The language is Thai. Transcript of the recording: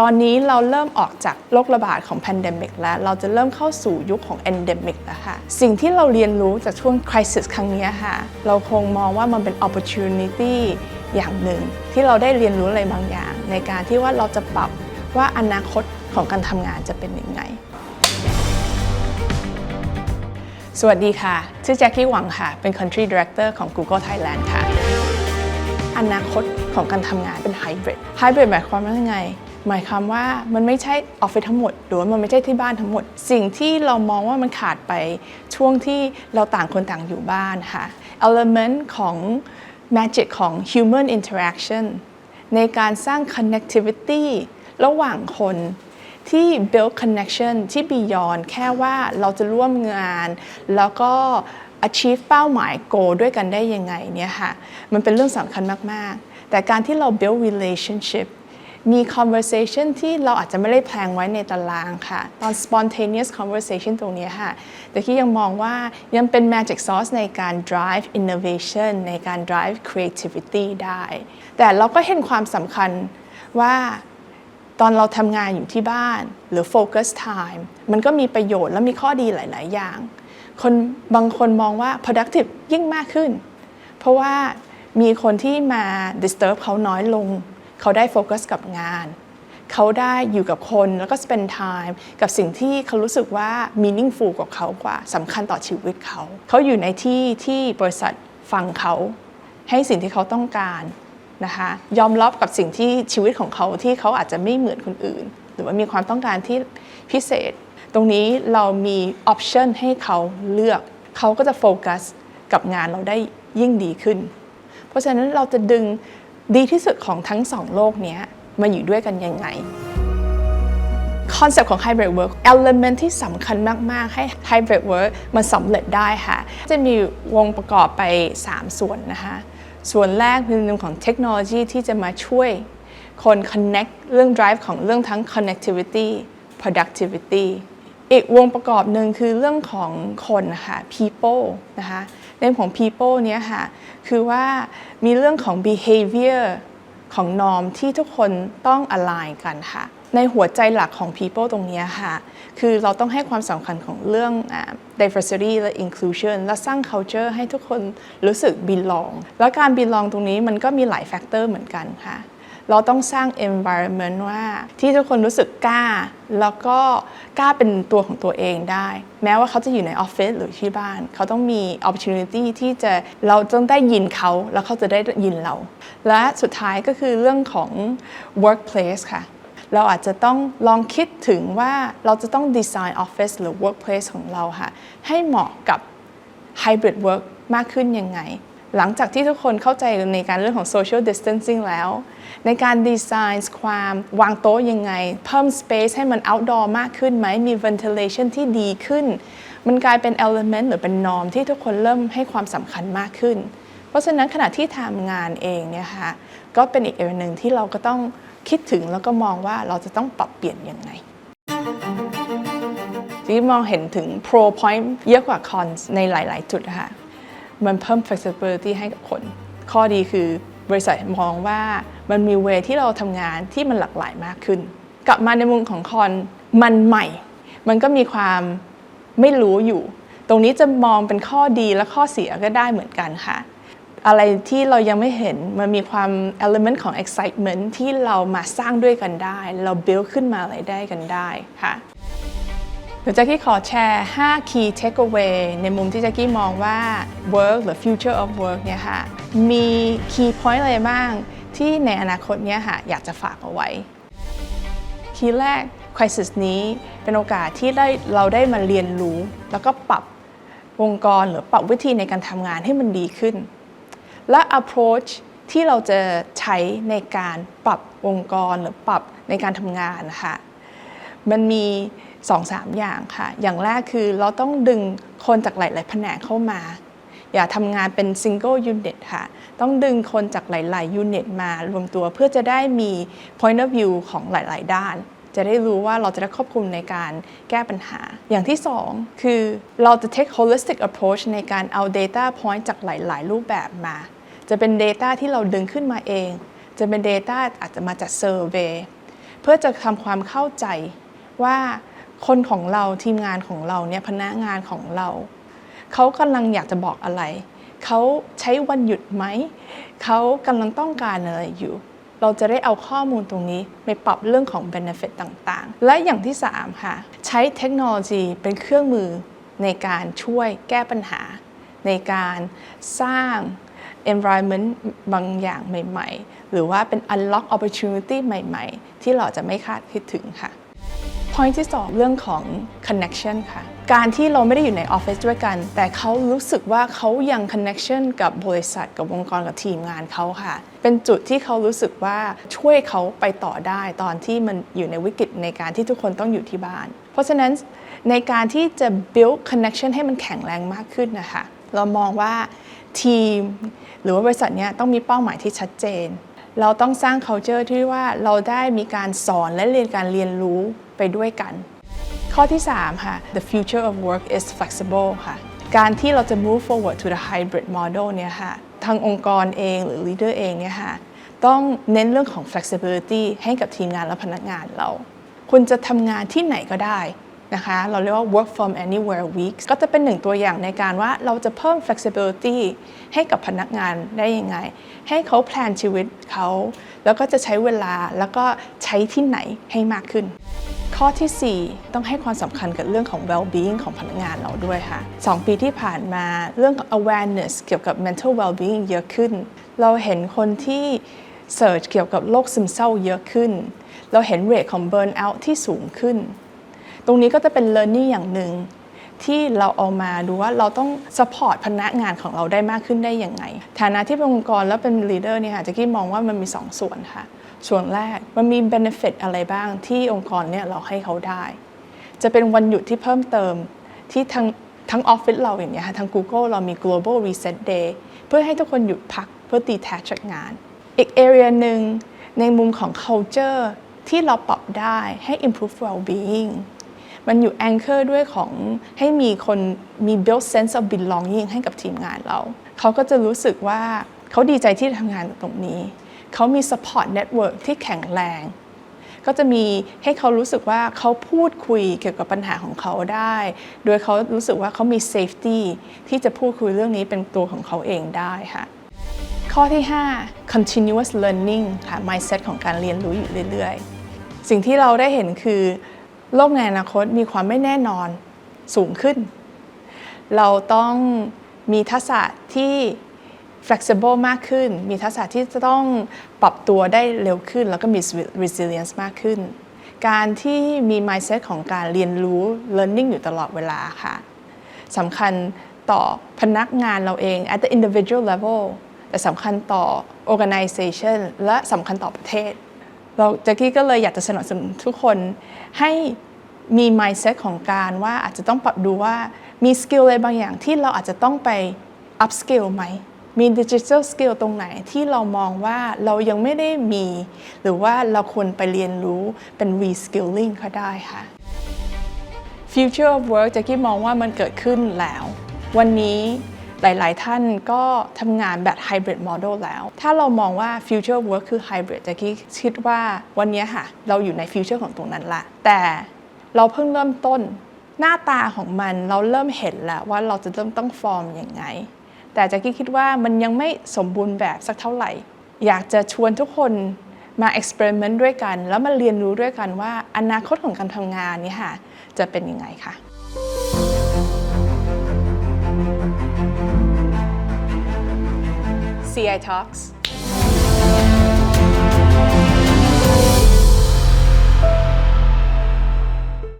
ตอนนี้เราเริ่มออกจากโรคระบาดของแพนเดมิกแล้ว เราจะเริ่มเข้าสู่ยุคของ endemic แล้วค่ะ สิ่งที่เราเรียนรู้จากช่วง crisis ครั้งนี้ค่ะ เราคงมองว่ามันเป็น opportunity อย่างหนึ่ง ที่เราได้เรียนรู้อะไรบางอย่าง ในการที่ว่าเราจะปรับว่าอนาคตของการทำงานจะเป็นยังไง สวัสดีค่ะ ชื่อแจ็คกี้หวังค่ะ เป็น Country Director ของ Google Thailand ค่ะ อนาคตของการทำงานเป็นไฮบริด ไฮบริดหมายความว่ายังไง หมายความว่ามันไม่ใช่ออฟฟิศทั้งหมด หรือว่ามันไม่ใช่ที่บ้านทั้งหมด สิ่งที่เรามองว่ามันขาดไปช่วงที่เราต่างคนต่างอยู่บ้านค่ะ element ของ magic ของ human interaction ในการสร้าง connectivity ระหว่างคนที่ build connection ที่ beyond แค่ว่าเราจะร่วมงาน แล้วก็ achieve เป้าหมาย goal ด้วยกันได้ยังไงเนี่ยค่ะ มันเป็นเรื่องสำคัญมาก ๆ แต่การที่เรา build relationship มี conversation ที่เราอาจจะไม่ได้แพลงไว้ในตารางค่ะ ตอน spontaneous conversation ตรงนี้ค่ะ แต่ที่ยังมองว่ายังเป็น magic sauce ในการ drive innovation ในการ drive creativity ได้ แต่เราก็เห็นความสำคัญว่าตอนเราทำงานอยู่ที่บ้านหรือ focus time มันก็มีประโยชน์และมีข้อดีหลาย ๆ อย่าง คนบางคนมองว่า productive ยิ่งมากขึ้น เพราะว่ามีคนที่มา disturb เขาน้อยลง เขาได้โฟกัสกับงาน เขาได้อยู่กับคนแล้วก็ spend time กับสิ่งที่เขารู้สึกว่า meaningful กับเขากว่าสำคัญต่อชีวิตเขา เขาอยู่ในที่ที่บริษัทฟังเขา ให้สิ่งที่เขาต้องการนะคะยอมรับกับสิ่งที่ชีวิตของเขาที่เขาอาจจะไม่เหมือนคนอื่น หรือว่ามีความต้องการที่พิเศษ ตรงนี้เรามีออปชันให้เขาเลือก เขาก็จะโฟกัสกับงานเราได้ยิ่งดีขึ้น เพราะฉะนั้นเราจะดึง ดีที่สุดของทั้งสองโลกนี้มาอยู่ด้วยกันยังไงคอนเซปต์ของ Hybrid Work Element ที่สำคัญมาก ๆ ให้ Hybrid Work มันสำเร็จได้ค่ะ จะมีวงประกอบไป 3 ส่วนนะคะ ส่วนแรกเป็นเรื่องของเทคโนโลยีที่จะมาช่วยคน connect เรื่อง drive ของเรื่องทั้ง connectivity productivity อีกวงประกอบหนึ่งคือเรื่องของคนนะคะ people นะคะ เรื่องของ people เนี้ยค่ะคือว่ามีเรื่องของ behavior ของ norm ที่ทุกคนต้อง align กันค่ะ ในหัวใจหลักของ people ตรงนี้ค่ะ คือเราต้องให้ความสำคัญของเรื่อง diversity และ inclusion และสร้าง culture ให้ทุกคนรู้สึก belong แล้วการ belong ตรงนี้มันก็มีหลาย factor เหมือนกันค่ะ เราต้องสร้าง environment ว่าที่ทุกคนรู้สึกกล้า แล้วก็กล้าเป็นตัวของตัวเองได้ แม้ว่าเขาจะอยู่ในออฟฟิศหรือที่บ้าน เขาต้องมี opportunity ที่จะเราต้องได้ยินเขา แล้วเขาจะได้ยินเรา และสุดท้ายก็คือเรื่องของ workplace ค่ะเราอาจจะต้องลองคิดถึงว่าเราจะต้องดีไซน์ออฟฟิศหรือ workplace ของเราค่ะ ให้เหมาะกับ hybrid work มากขึ้นยังไง หลังจากที่ทุกคนเข้าใจในการเรื่องของ social distancing แล้ว ในการดีไซน์ความวางโต๊ะยังไง เพิ่ม space ให้มัน outdoor มากขึ้นไหม มี ventilation ที่ดีขึ้น มันกลายเป็น element หรือเป็น norm ที่ทุกคนเริ่มให้ความสำคัญมากขึ้น เพราะฉะนั้นขณะที่ทำงานเองเนี่ยค่ะก็เป็นอีกเรื่องหนึ่งที่เราก็ต้องคิดถึงแล้วก็มองว่าเราจะต้องปรับเปลี่ยนยังไงที่มองเห็นถึง pro point เยอะกว่า cons ในหลาย ๆ จุดค่ะ มันเพิ่ม flexibility ให้กับคน ข้อดีคือบริษัทมองว่ามันมีเวที่เราทำงานที่มันหลากหลายมากขึ้น กลับมาในมุมของคอนมันใหม่ มันก็มีความไม่รู้อยู่ ตรงนี้จะมองเป็นข้อดีและข้อเสียก็ได้เหมือนกันค่ะ อะไรที่เรายังไม่เห็นมันมีความ element ของ excitement ที่เรามาสร้างด้วยกันได้ เรา build ขึ้นมาอะไรได้กันได้ค่ะ เดี๋ยวแจ็คกี้ขอแชร์ 5 key takeaway ในมุมที่แจ็คกี้มองว่า work หรือ future of work เนี่ยค่ะ มี key point อะไรบ้างที่ในอนาคตเนี่ยค่ะ อยากจะฝากเอาไว้คีย์แรก crisis นี้เป็นโอกาสที่ได้เราได้มาเรียนรู้ แล้วก็ปรับองค์กรหรือปรับวิธีในการทำงานให้มันดีขึ้น และ approach ที่เราจะใช้ในการปรับองค์กรหรือปรับในการทำงานนะคะมันมี 2อสามอย่างค่ะ อย่างแรกคือเราต้องดึงคนจากหลาย ๆ แผนกเข้ามา อย่าทำงานเป็น single unit ค่ะ ต้องดึงคนจากหลายๆ unit มารวมตัวเพื่อจะได้มี point of view ของหลาย ๆ ด้าน จะได้รู้ว่าเราจะได้ควบคุมในการแก้ปัญหา อย่างที่สองคือเราจะ take holistic approach ในการเอา data point จากหลาย ๆ รูปแบบมา จะเป็น data ที่เราดึงขึ้นมาเอง จะเป็น data อาจจะมาจาก survey เพื่อจะทำความเข้าใจว่า คนของเราทีมงานของเราเนี่ยพนักงานของเรา เขากำลังอยากจะบอกอะไร เขาใช้วันหยุดไหม เขากำลังต้องการอะไรอยู่ เราจะได้เอาข้อมูลตรงนี้ไปปรับเรื่องของ benefit ต่างๆ และอย่างที่ 3 ค่ะ ใช้เทคโนโลยีเป็นเครื่องมือในการช่วยแก้ปัญหา ในการสร้าง environment บางอย่างใหม่ ๆ หรือว่าเป็น unlock opportunity ใหม่ ๆ ที่เราจะไม่คาดคิดถึงค่ะ point ที่ 2 เรื่องของ connection ค่ะ การที่เราไม่ได้อยู่ในออฟฟิศด้วยกัน แต่เขารู้สึกว่าเขายัง connection กับบริษัทกับองค์กรกับทีมงานเขาค่ะ เป็นจุดที่เขารู้สึกว่าช่วยเขาไปต่อได้ตอนที่มันอยู่ในวิกฤตในการที่ทุกคนต้องอยู่ที่บ้าน เพราะฉะนั้นในการที่จะ build connection ให้มันแข็งแรงมากขึ้นนะคะ เรามองว่าทีม หรือว่าบริษัทเนี้ยต้องมีเป้าหมายที่ชัดเจนเราต้องสร้าง culture ที่ว่าเราได้มีการสอนและเรียนการเรียนรู้ ไปด้วยกัน ข้อที่ 3 ค่ะ the future of work is flexible ค่ะ การที่เราจะ move forward to the hybrid model เนี่ยค่ะ ทางองค์กรเองหรือ leader เองเนี่ยค่ะ ต้องเน้นเรื่องของ flexibility ให้กับทีมงานและพนักงานเรา คุณจะทำงานที่ไหนก็ได้ นะคะ เราเรียกว่า work from anywhere week ก็จะเป็นหนึ่งตัวอย่างในการว่าเราจะเพิ่ม flexibility ให้กับพนักงานได้ยังไง ให้เขาแพลนชีวิตเขา แล้วก็จะใช้เวลาแล้วก็ใช้ที่ไหนให้มากขึ้น ข้อทีสี่4 ต้องให้ความสำคัญกับเรื่องของ well-being ของพนักงานเราด้วยค่ะ 2 ปีที่ผ่านมาเรื่องของ awareness เกี่ยวกับ mental well-being เยอะขึ้น เราเห็นคนที่ search เกี่ยวกับโรคซึมเศร้าเยอะขึ้น เราเห็น rate ของ burnout ที่สูงขึ้น ตรงนี้ก็จะเป็น learning อย่างหนึ่งที่เราเอามาดูว่าเราต้อง support พนักงานของเราได้มากขึ้นได้ยังไง ฐานะที่เป็นองค์กรแล้วเป็น leader เนี่ยค่ะจะกี้มองว่ามันมี2ส่วนค่ะ ส่วนแรกมันมี benefit อะไรบ้างที่องค์กรเนี่ยเราให้เขาได้ จะเป็นวันหยุดที่เพิ่มเติมที่ทั้งทั้งออฟฟิศเราอย่างเงี้ยค่ะทั้ง Google เรามี global reset day เพื่อให้ทุกคนหยุดพักเพื่อ detach จากงาน อีก area หนึ่งในมุมของ culture ที่เราปรับได้ให้ improve well-being มันอยู่ anchor ด้วยของให้มีคนมี build sense of belonging ให้กับทีมงานเรา เขาก็จะรู้สึกว่าเขาดีใจที่ทำงานตรงนี้ เขามี support network ที่แข็งแรง ก็จะมีให้เขารู้สึกว่าเขาพูดคุยเกี่ยวกับปัญหาของเขาได้ โดยเขารู้สึกว่าเขามี safety ที่จะพูดคุยเรื่องนี้เป็นตัวของเขาเองได้ค่ะข้อที่ 5 continuous learning ค่ะ mindset ของการเรียนรู้อยู่เรื่อย ๆ สิ่งที่เราได้เห็นคือ โลกในอนาคตมีความไม่แน่นอนสูงขึ้น เราต้องมีทักษะที่ flexible มากขึ้น มีทักษะที่จะต้องปรับตัวได้เร็วขึ้น แล้วก็มี resilience มากขึ้น การที่มี mindset ของการเรียนรู้ learning อยู่ตลอดเวลาค่ะสำคัญต่อพนักงานเราเอง at the individual level แต่สำคัญต่อ organization และสำคัญต่อประเทศ เราแจ็กกี้ก็เลยอยากจะสนับสนุนทุกคนให้ มี mindset ของการว่าอาจจะต้องปรับดูว่ามีสกิลอะไรบางอย่างที่เราอาจจะต้องไป up skill ไหม มีดิจิทัลสกิลตรงไหนที่เรามองว่าเรายังไม่ได้มี หรือว่าเราควรไปเรียนรู้เป็น reskilling ก็ได้ค่ะ Future of Work จ็กกี้มองว่ามันเกิดขึ้นแล้ว วันนี้หลาย ๆ ท่านก็ทำงานแบบ Hybrid Model แล้ว ถ้าเรามองว่า Future Work คือ Hybrid จ็กกี้คิดว่าวันนี้ค่ะ เราอยู่ใน Future ของตรงนั้นละแต่ เราเพิ่งเริ่มต้นหน้าตาของมันเราเริ่มเห็นแล้วว่าเราจะเริ่มต้องฟอร์มยังไง แต่จ็กกี้คิดว่ามันยังไม่สมบูรณ์แบบสักเท่าไหร่ อยากจะชวนทุกคนมา experiment ด้วยกัน แล้วมาเรียนรู้ด้วยกันว่าอนาคตของการทำงานนี่ค่ะจะเป็นยังไงค่ะ CI Talks